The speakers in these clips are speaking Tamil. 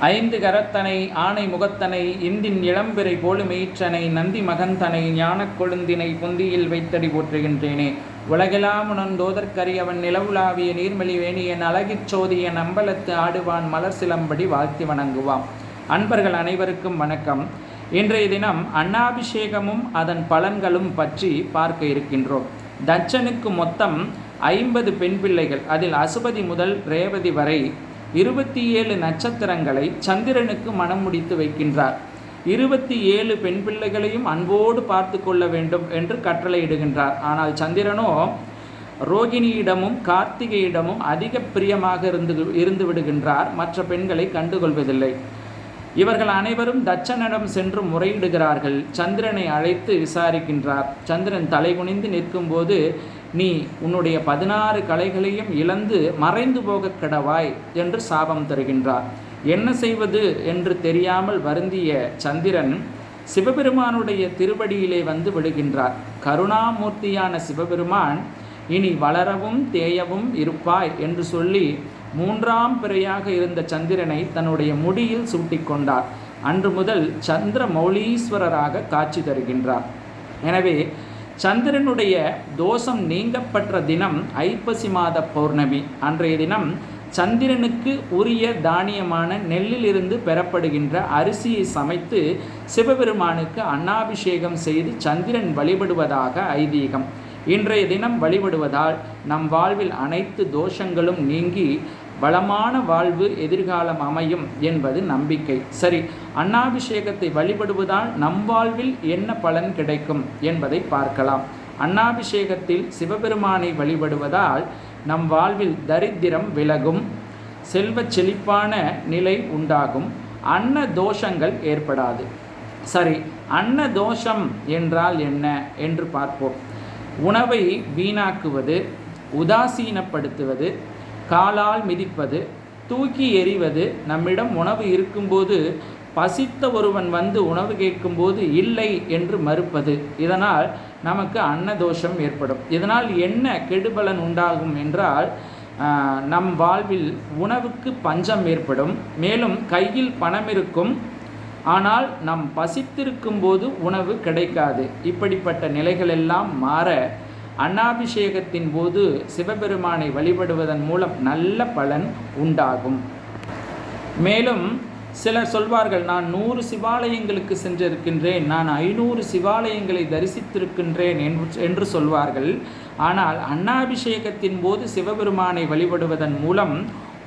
ஐந்து கரத்தனை ஆனை முகத்தனை இந்தின் இளம்பிறை போலுமெயிற்றனை நந்தி மகந்தனை ஞானக் கொழுந்தினை புந்தியில் வைத்தடி போற்றுகின்றேனே. உலகெலாம் உணர்ந்தோதற்கரியவன் நிலவுலாவிய நீர்மலி வேணியன் அழகிச் சோதியன் அம்பலத்து ஆடுவான் மலர் சிலம்படி வாழ்த்தி வணங்குவான் அன்பர்கள் அனைவருக்கும் வணக்கம். இன்றைய தினம் அன்னாபிஷேகமும் அதன் பலன்களும் பற்றி பார்க்க இருக்கின்றோம். தட்சனுக்கு மொத்தம் ஐம்பது பெண் பிள்ளைகள். அதில் அசுபதி முதல் ரேவதி வரை இருபத்தி ஏழு நட்சத்திரங்களை சந்திரனுக்கு மனம் முடித்து வைக்கின்றார். இருபத்தி ஏழு பெண் பிள்ளைகளையும் அன்போடு பார்த்து கொள்ள வேண்டும் என்று கட்டளையிடுகின்றார் ஆனால் சந்திரனோ ரோகிணியிடமும் கார்த்திகையிடமும் அதிக பிரியமாக இருந்து இருந்து விடுகின்றார். மற்ற பெண்களை கண்டுகொள்வதில்லை. இவர்கள் அனைவரும் தட்சனிடம் சென்று முறையிடுகிறார்கள். சந்திரனை அழைத்து விசாரிக்கின்றார். சந்திரன் தலைகுனிந்து நிற்கும்போது நீ உன்னுடைய பதினாறு கலைகளையும் இழந்து மறைந்து போக கிடவாய் என்று சாபம் தருகின்றார். என்ன செய்வது என்று தெரியாமல் வருந்திய சந்திரன் சிவபெருமானுடைய திருவடியிலே வந்து விடுகின்றார் கருணாமூர்த்தியான சிவபெருமான் இனி வளரவும் தேயவும் இருப்பாய் என்று சொல்லி மூன்றாம் பிறையாக இருந்த சந்திரனை தன்னுடைய முடியில் சூட்டிக்கொண்டார். அன்று முதல் சந்திர மௌலீஸ்வரராக காட்சி தருகின்றார். எனவே சந்திரனுடைய தோஷம் நீங்கப்பட்ட தினம் ஐப்பசி மாத பௌர்ணமி. அன்றைய தினம் சந்திரனுக்கு உரிய தானியமான நெல்லிலிருந்து பெறப்படுகின்ற அரிசியை சமைத்து சிவபெருமானுக்கு அன்னாபிஷேகம் செய்து சந்திரன் வழிபடுவதாக ஐதீகம். இன்றைய தினம் வழிபடுவதால் நம் வாழ்வில் அனைத்து தோஷங்களும் நீங்கி வளமான வாழ்வு எதிர்காலம் அமையும் என்பது நம்பிக்கை. சரி அன்னாபிஷேகத்தை வழிபடுவதால் நம் வாழ்வில் என்ன பலன் கிடைக்கும் என்பதை பார்க்கலாம். அன்னாபிஷேகத்தில் சிவபெருமானை வழிபடுவதால் நம் வாழ்வில் தரித்திரம் விலகும் செல்வ செழிப்பான நிலை உண்டாகும் அன்ன தோஷங்கள் ஏற்படாது. சரி அன்ன தோஷம் என்றால் என்ன என்று பார்ப்போம். உணவை வீணாக்குவது உதாசீனப்படுத்துவது காலால் மிதிப்பது தூக்கி எறிவது நம்மிடம் உணவு இருக்கும்போது பசித்த ஒருவன் வந்து உணவு கேட்கும்போது இல்லை என்று மறுப்பது. இதனால் நமக்கு அன்னதோஷம் ஏற்படும். இதனால் என்ன கெடுபலன் உண்டாகும் என்றால் நம் வாழ்வில் உணவுக்கு பஞ்சம் ஏற்படும். மேலும் கையில் பணம் இருக்கும். ஆனால் நம் பசித்திருக்கும் போது உணவு கிடைக்காது. இப்படிப்பட்ட நிலைகளெல்லாம் மாற அன்னாபிஷேகத்தின் போது சிவபெருமானை வழிபடுவதன் மூலம் நல்ல பலன் உண்டாகும். மேலும் சிலர் சொல்வார்கள் நான் நூறு சிவாலயங்களுக்கு சென்றிருக்கின்றேன் நான் ஐநூறு சிவாலயங்களை தரிசித்திருக்கின்றேன் என்று சொல்வார்கள். ஆனால் அன்னாபிஷேகத்தின் போது சிவபெருமானை வழிபடுவதன் மூலம்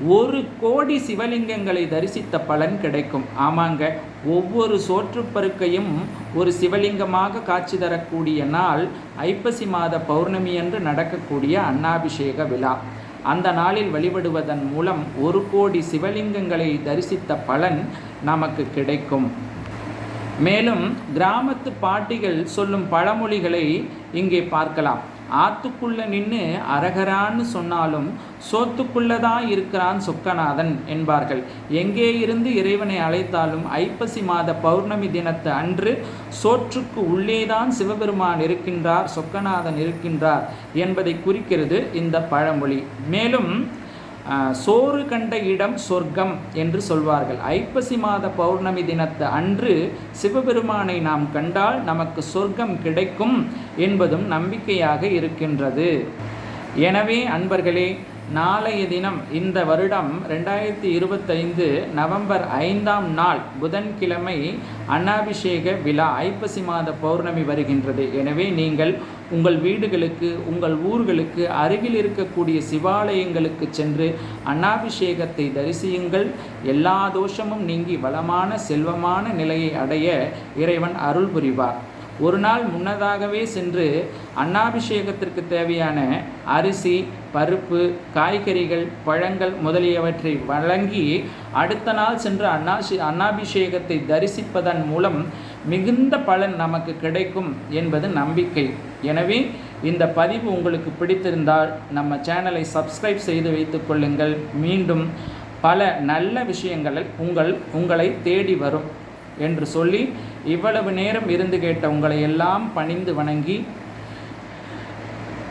ஒரு கோடி சிவலிங்கங்களை தரிசித்த பலன் கிடைக்கும். ஆமாங்க ஒவ்வொரு சோற்றுப்பருக்கையும் ஒரு சிவலிங்கமாக காட்சி தரக்கூடிய நாள் ஐப்பசி மாத பௌர்ணமி என்று நடக்கக்கூடிய அன்னாபிஷேக விழா. அந்த நாளில் வழிபடுவதன் மூலம் ஒரு கோடி சிவலிங்கங்களை தரிசித்த பலன் நமக்கு கிடைக்கும். மேலும் கிராமத்து பாட்டிகள் சொல்லும் பழமொழிகளை இங்கே பார்க்கலாம். ஆத்துக்குள்ளே நின்று அரகரான்னு சொன்னாலும் சோத்துக்குள்ளே தான் இருக்கிறான் சொக்கநாதன் என்பார்கள். எங்கே இருந்து இறைவனை அழைத்தாலும் ஐப்பசி மாத பௌர்ணமி தினத்து அன்று சோற்றுக்கு உள்ளேதான் சிவபெருமான் இருக்கின்றார் சொக்கநாதன் இருக்கின்றார் என்பதை குறிக்கிறது இந்த பழமொழி. மேலும் சோறு கண்ட இடம் சொர்க்கம் என்று சொல்வார்கள். ஐப்பசி மாத பௌர்ணமி தினத்து அன்று சிவபெருமானை நாம் கண்டால் நமக்கு சொர்க்கம் கிடைக்கும் என்பதும் நம்பிக்கையாக இருக்கின்றது. எனவே அன்பர்களே நாளைய தினம் இந்த வருடம் ரெண்டாயிரத்தி இருபத்தைந்து நவம்பர் ஐந்தாம் நாள் புதன்கிழமை அன்னாபிஷேக விழா ஐப்பசி மாத பௌர்ணமி வருகின்றது. எனவே நீங்கள் உங்கள் வீடுகளுக்கு உங்கள் ஊர்களுக்கு அருகில் இருக்கக்கூடிய சிவாலயங்களுக்கு சென்று அன்னாபிஷேகத்தை தரிசியுங்கள். எல்லா தோஷமும் நீங்கி வளமான செல்வமான நிலையை அடைய இறைவன் அருள் புரிவார். ஒரு நாள் முன்னதாகவே சென்று அன்னாபிஷேகத்திற்கு தேவையான அரிசி பருப்பு காய்கறிகள் பழங்கள் முதலியவற்றை வழங்கி அடுத்த நாள் சென்று அன்னாசி அன்னாபிஷேகத்தை தரிசிப்பதன் மூலம் மிகுந்த பலன் நமக்கு கிடைக்கும் என்பது நம்பிக்கை. எனவே இந்த பதிவு உங்களுக்கு பிடித்திருந்தால் நம்ம சேனலை சப்ஸ்கிரைப் செய்து வைத்து கொள்ளுங்கள். மீண்டும் பல நல்ல விஷயங்கள் உங்கள் உங்களை தேடி வரும். என்று சொல்லி இவ்வளவு நேரம் இருந்து கேட்ட உங்களை எல்லாம் பணிந்து வணங்கி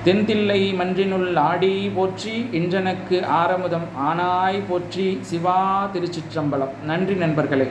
தென்தில்லை மன்றினுள் ஆடி போற்றி இன்றனுக்கு ஆரமுதம் ஆனாய் போற்றி சிவா திருச்சிற்றம்பலம். நன்றி நண்பர்களே.